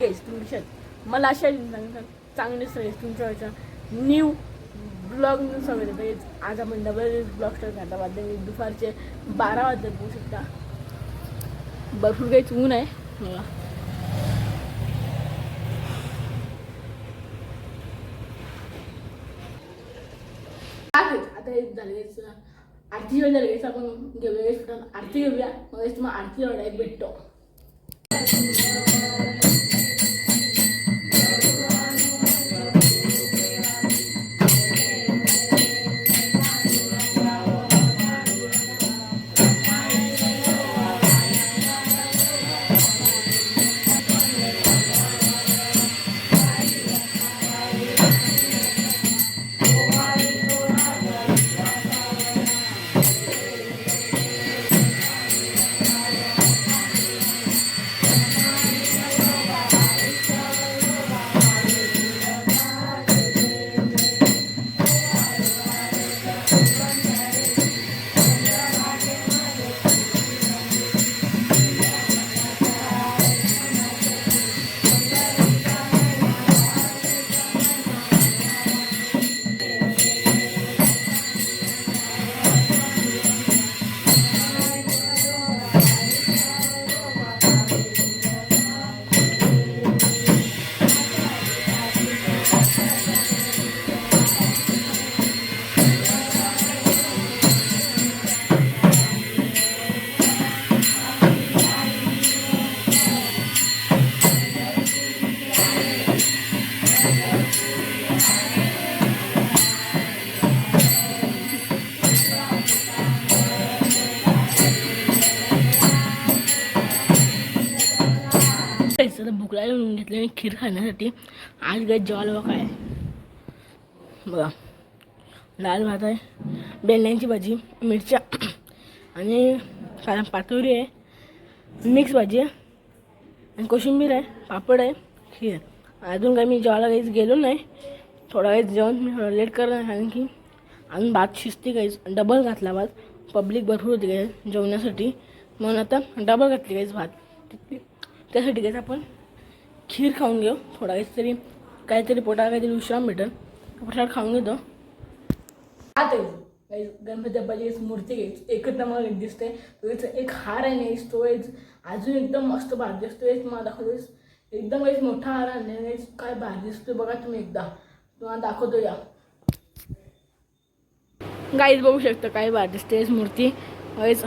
तुमच्यात तुमच्या मला अशा चांगले सगळे तुमच्या न्यू ब्लॉग सगळे म्हणजे आज आपण डबल ब्लॉग स्टार्ट करता मी दुपारचे बारा वाजता बघू शकता. भरपूर काहीच ऊन आहे. मला आता एक झालं आरती वेळ झाली आपण घेऊया आरती घेऊया. मग गाईज आरती वेळ भेटतो. आणि खीर खाण्यासाठी. आज काय जेवायला बघा काय? बघा. लाल भात आहे बेल्यांची भाजी मिरच्या आणि काय पातोरी आहे मिक्स भाजी आहे आणि कोशिंबीर आहे पापड आहे खीर अजून काही मी जेवायला काहीच गेलो नाही. थोडा वेळ जेवण मी थोडं लेट करणार कारण की अजून भात शिजते काहीच. डबल घातला भात. पब्लिक भरपूर होती काही जेवण्यासाठी म्हणून आता डबल घातली काहीच भात. त्यासाठी काहीच आपण खीर खाऊन घेऊ. थोडा काहीतरी काहीतरी पोटाला काहीतरी विश्राम भेटेल पोटात खाऊन घेतो. आता काही गणपती बाप्पाची मूर्ती घ्यायची एकत्र मला एक दिसते तो एक हार आहे नाही तो अजून एकदम मस्त भारी दिसतो. एक मला दाखवतोय एकदम काही मोठा हार आहे नाही काय भारी दिसतोय बघा तुम्ही एकदा. तुम्हाला दाखवतो या. गाईच बघू शकता काय भारी दिसते मूर्ती.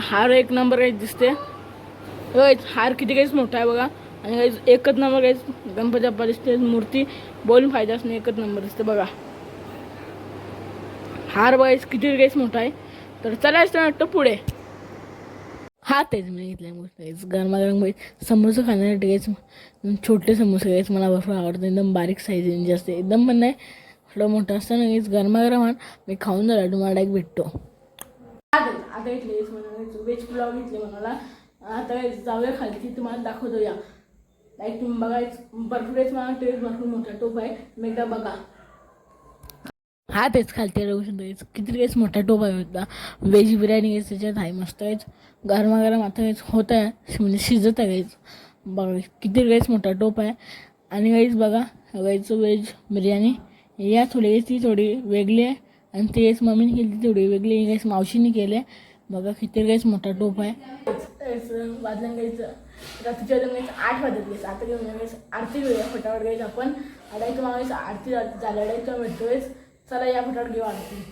हार एक नंबर काही दिसते हार किती काहीच मोठा आहे बघा. आणि एकच नंबर काहीच गणपती बाप्पा दिसते मूर्ती बोलून फायदा असणे एकच नंबर दिसते बघा. हार बघायच किती काहीच मोठा आहे. तर चलायचं वाटतं पुढे. हा तेच मी घेतल्या गोष्ट गरमागरम समोसा खाण्यासाठी काहीच छोटे समोसे काहीच मला भरपूर आवडतं एकदम बारीक साईज जास्त. एकदम पण नाही थोडं मोठं असतं ना काहीच गरमागरम आण. मी खाऊन झाला तुम्हाला एक भेटतो. आता घेतले पुलाव घेतले म्हणाला. आता जाऊया खाली. तुम्हाला दाखवतो या. लाईक तुम्ही बघायचं भरपूरच मला टेस्ट भरपूर मोठा टोप आहे. तुम्ही एकदा बघा. हा तेच खालते राहू शकतो किती वेळेस मोठा टोप आहे होता व्हेज बिर्याणी घ्यायचं त्याच्यात आहे मस्त आहेच. गरमागरम आता काहीच होत आहे. म्हणजे शिजत आहे काहीच बघा किती वेळेस मोठा टोप आहे. आणि काहीच बघा गाईचं व्हेज बिर्याणी. या थोडी ती थोडी वेगळी आहे. आणि तेच मम्मीने केली ती थोडी वेगळी काहीच मावशीने केली आहे. बघा किती काहीच मोठा टोप आहे. वाजल्या गाईचं रात्रीच्या वाजून गायचं आठ वाजत गेस आता घेऊन वेळेस आरती घेऊया फटाफट गायचं आपण. आता एक मागायचं आरती झाल्या किंवा भेटतोयस चला या फटाफट घेऊ आरती.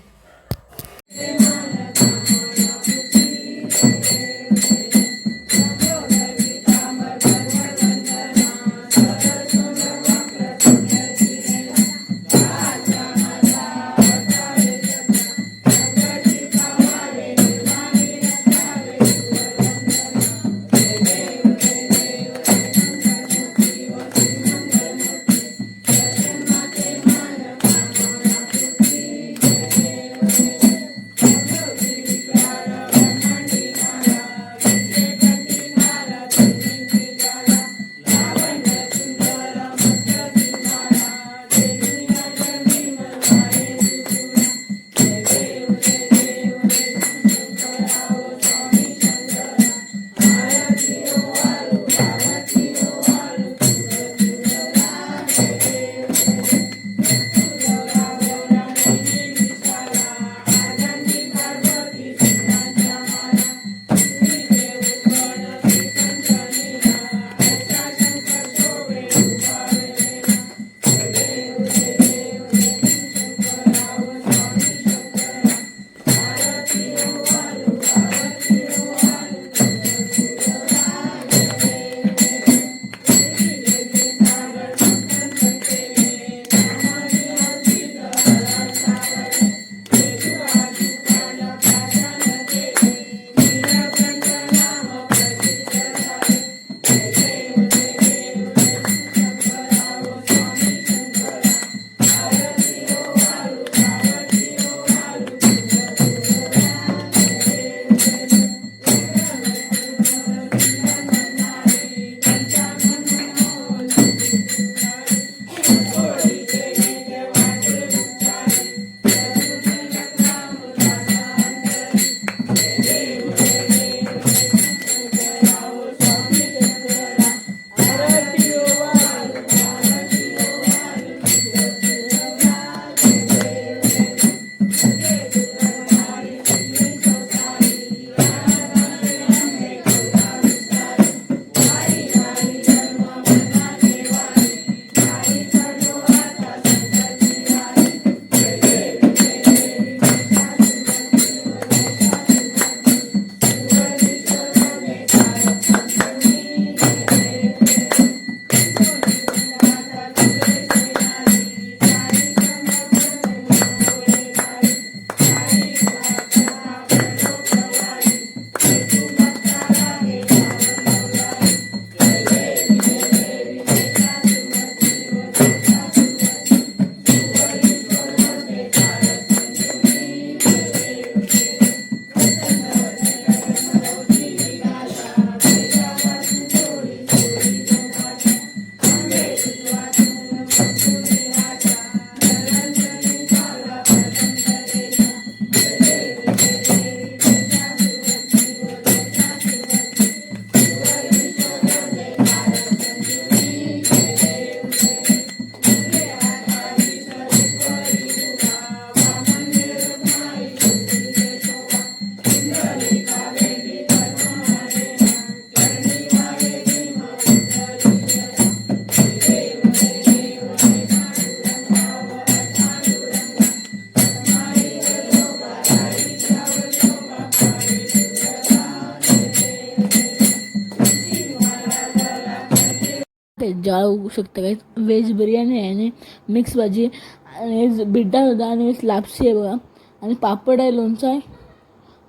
शकता काही व्हेज बिर्याणी आहे आणि मिक्स भाजी आणि बिड्डा होता आणि लापसी आहे बघा. आणि पापड आहे लोणचं आहे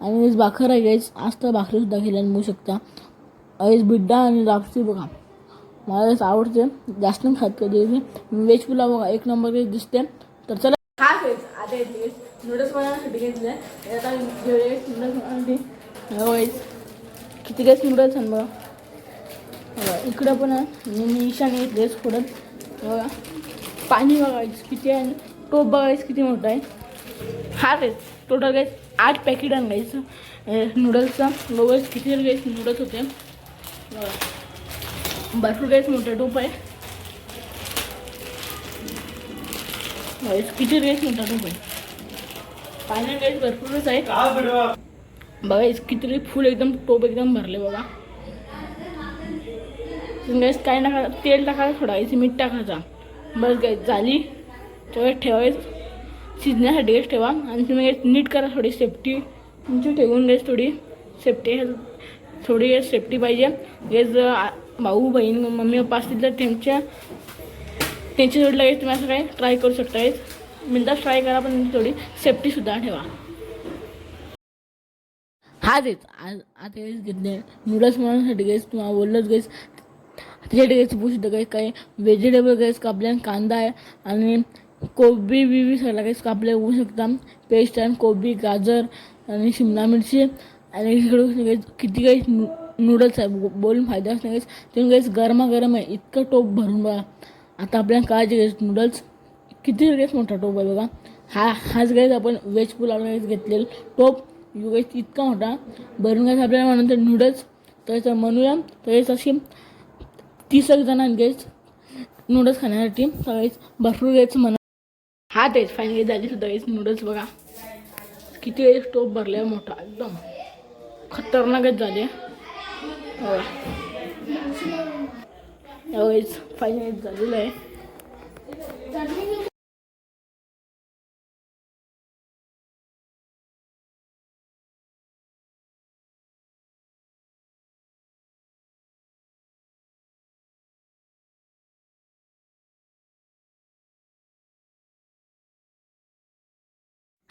आणि वेज भाकर आहे गाईज आज तर भाकरीसुद्धा केल्याने बघू शकता. वेज बिड्डा आणि लापसी बघा. मला आवडते. जास्त नाही खात कधी व्हेज पुलाव बघा. एक नंबर दिसते. तर चला. हा वेज आता येते नूडल्स बनवण्यासाठी घेतले आता नूडल्स बनवण्यासाठी. हो. किती काही नूडल्स आहे बघा. बघा, इकडं पण आहे. आणि मी बघा पाणी बघायचं किती आहे आणि टोप बघायचं किती मोठा आहे. हा रे टोटल गाईस आठ पॅकेट आणायचं नूडल्सचा बघायच किती गाईस नूडल्स होते. बघा भरपूर गाईस मोठा टोप आहे. किती गाईस मोठा टोप आहे. पाणी गाईस भरपूरच आहे. बघा किती फुल एकदम टोप एकदम भरले बघा. गॅस काय टाका तेल टाकायचं थोडा इथे मीठ टाकायचा बस गॅस झाली. तेव्हा ठेवायचं. शिजण्यासाठी गॅस ठेवा. आणि तुम्ही गॅस नीट करा थोडी सेफ्टी तुमची ठेवून गॅस थोडी सेफ्टी थोडी गॅस सेफ्टी पाहिजे. गॅस भाऊ बहीण मम्मी पप्पा असतील तर त्यांच्या त्यांच्या जोडला गॅस तुम्ही असं काय ट्राय करू शकता गॅस मिनटात ट्राय करा पण थोडी सेफ्टीसुद्धा ठेवा. हाच येत आज आता हेच घेतले नूडल्स बनवण्यासाठी गेस तुम्हाला बोललोच गेस त्याच्यासाठी बघू पुष्ट काही काही व्हेजिटेबल गैस कापल्या कांदा आहे आणि कोबी बिबी सगळं काहीच कापले होऊ शकता. पेस्ट आणि कोबी गाजर आणि शिमला मिरची. आणि इकडे किती काही नू नूडल्स आहे. बोलून फायदा असणार गैस तुम्ही गैस गरमागरम आहे इतकं टोप भरून बघा. आता आपल्याला काळजी गैस नूडल्स किती गैस मोठा टोप आहे बघा. हा हाच गाईज आपण व्हेज पुलाव गैस घेतलेला टोप. युगेश इतका मोठा. भरून गॅस आपल्याला म्हणून नूडल्स तर म्हणूया. तर अशी तीस एक जण गॅस नूडल्स खाण्यासाठी. सगळेच भरपूर घ्यायचं म्हणा. हा तेच फायनली झाली सुद्धा गॅस नूडल्स बघा. किती वेळेस टोप भरले मोठा एकदम. खतरनाकच झाले. यावेळेस फायनली झालेलं आहे.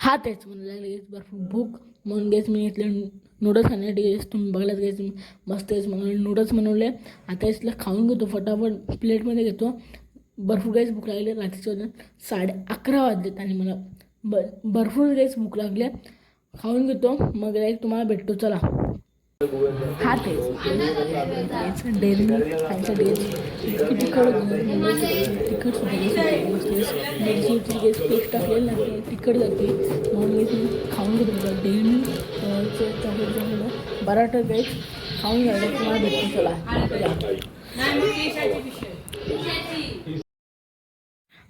हा तेच म्हणलं गेस भरपूर भूक. म्हणून गेस मी घेतले नूडल्स खाण्यासाठी गेस तुम्ही बघलाच गेस मस्त गेस म्हणून नूडल्स बनवले. आता इसला खाऊन घेतो. फटाफट प्लेटमध्ये घेतो. भरपूर गॅस भूक लागली. रात्रीच्या वाजून साडे अकरा वाजलेत आणि मला ब भरपूर गॅस भूक लागल्या खाऊन घेतो. मग एक तुम्हाला भेटतो. चला. हा तेच तेच डेली खायचं डेली किती तिखट तिखट सुद्धा मिरची गॅस पेस्ट टाकलेली लागते तिखट जाते. म्हणून मी खाऊन घेतो डेली चॉकलेट झालेलं बराटा खाऊन घ्यायला तुम्हाला भेटतो चला.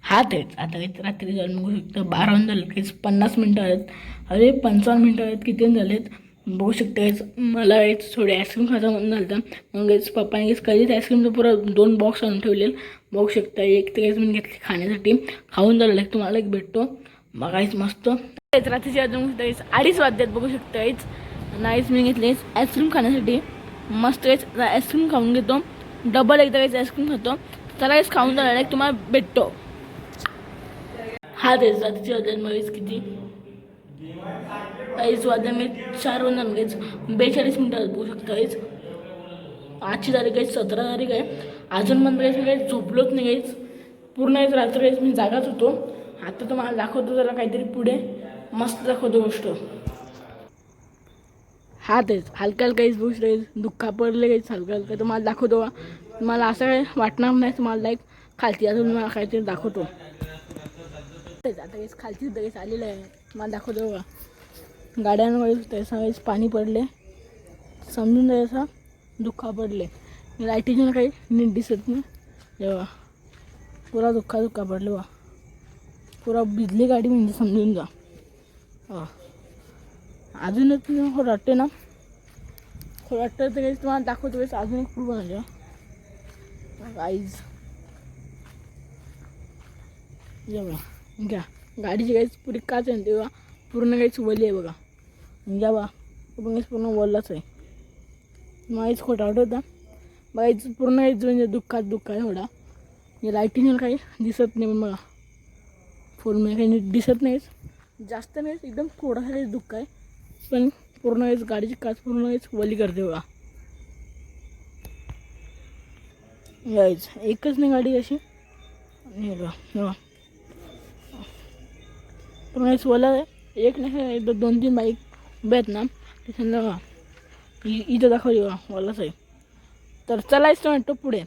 हा तेच आता काही रात्री जाऊन बघू शकतो. बारा वाजता झाले काहीच पन्नास मिनटं आहेत. अरे पंचावन्न मिनटं आहेत. किती झालेत? बघू शकता. मला एक थोडी आईस्क्रीम खायचं म्हणून झालं होतं मग पप्पाने कधीच आईस्क्रीमचं पुरा दोन बॉक्स आणून ठेवलेलं. बघू शकता एक ते काहीच मी घेतली खाण्यासाठी. खाऊन झालं तुम्हाला एक भेटतो. बघायच मस्त. रात्रीची अजून हेच अडीच वाद्यात बघू शकता नाहीच मी घेतले आईस्क्रीम खाण्यासाठी. मस्त हेच आईस्क्रीम खाऊन घेतो. डबल एकदा काहीच आईस्क्रीम खातो. त्याला हेच खाऊन झालं तुम्हाला भेटतो. हा तेच रात्रीची अजून मग किती? ऐस वाजन मी चार वाजता लगेच बेचाळीस मिनटात बघू शकता काहीच आजची तारीख आहे सतरा तारीख आहे. अजून पण काहीच मी काही झोपलोच नाही काहीच पूर्ण एक रात्र काहीच मी जागाच होतो. आता तर मला दाखवतो जरा काहीतरी पुढे. मस्त दाखवतो गोष्ट. हा तेच हलका हलका काहीच गोष्ट आहे दुःखा पडले काहीच हलका हलका मला दाखवतो मला असं काही वाटणार नाही तुम्हाला लाईक खालती अजून मला काहीतरी दाखवतो. तेच आता काहीच खालची सुद्धा काहीच आलेलं आहे. मला दाखवतो बघा. गाड्यांमध्ये त्याच्या वेळेस पाणी पडले. समजून जायचा दुःखा पडले. लाईटीचे काही नीट दिसत नाही. जेव्हा पुरा दुःखा दुःखा पडले बा पुरा भिजली गाडी म्हणजे समजून जा. हा अजूनच थोडं वाटते ना? थोडं वाटतं तर काही तुम्हाला दाखवतो वेळेस. अजून एक पूर्ण म्हणजे आईज जेव्हा घ्या. गाडीची काहीच पुरी काच आहे तेव्हा पूर्ण काहीच वली आहे बघा. म्हणजे बा काहीच पूर्ण वल्लाच आहे. माहीच खोटा होता. बघायच पूर्ण काहीच म्हणजे दुःखात दुःख आहे थोडा म्हणजे लाईटिंग काही दिसत नाही पण बघा. फोनमध्ये म्हणजे काही दिसत नाहीच. जास्त नाहीच एकदम थोडासा काहीच दुःख आहे. पण पूर्ण वेळेस गाडीची काच पूर्ण वेळेस वली करते बघा. यायच एकच नाही गाडी अशी. आणि बघा. हे बघा पूर्ण वेळेस एक नाही दोन तीन बाईक उभ्या आहेत ना त्याच्यानं बघा इथं दाखवली बघा वलाच आहे तर चलायचं म्हणतो पुढे.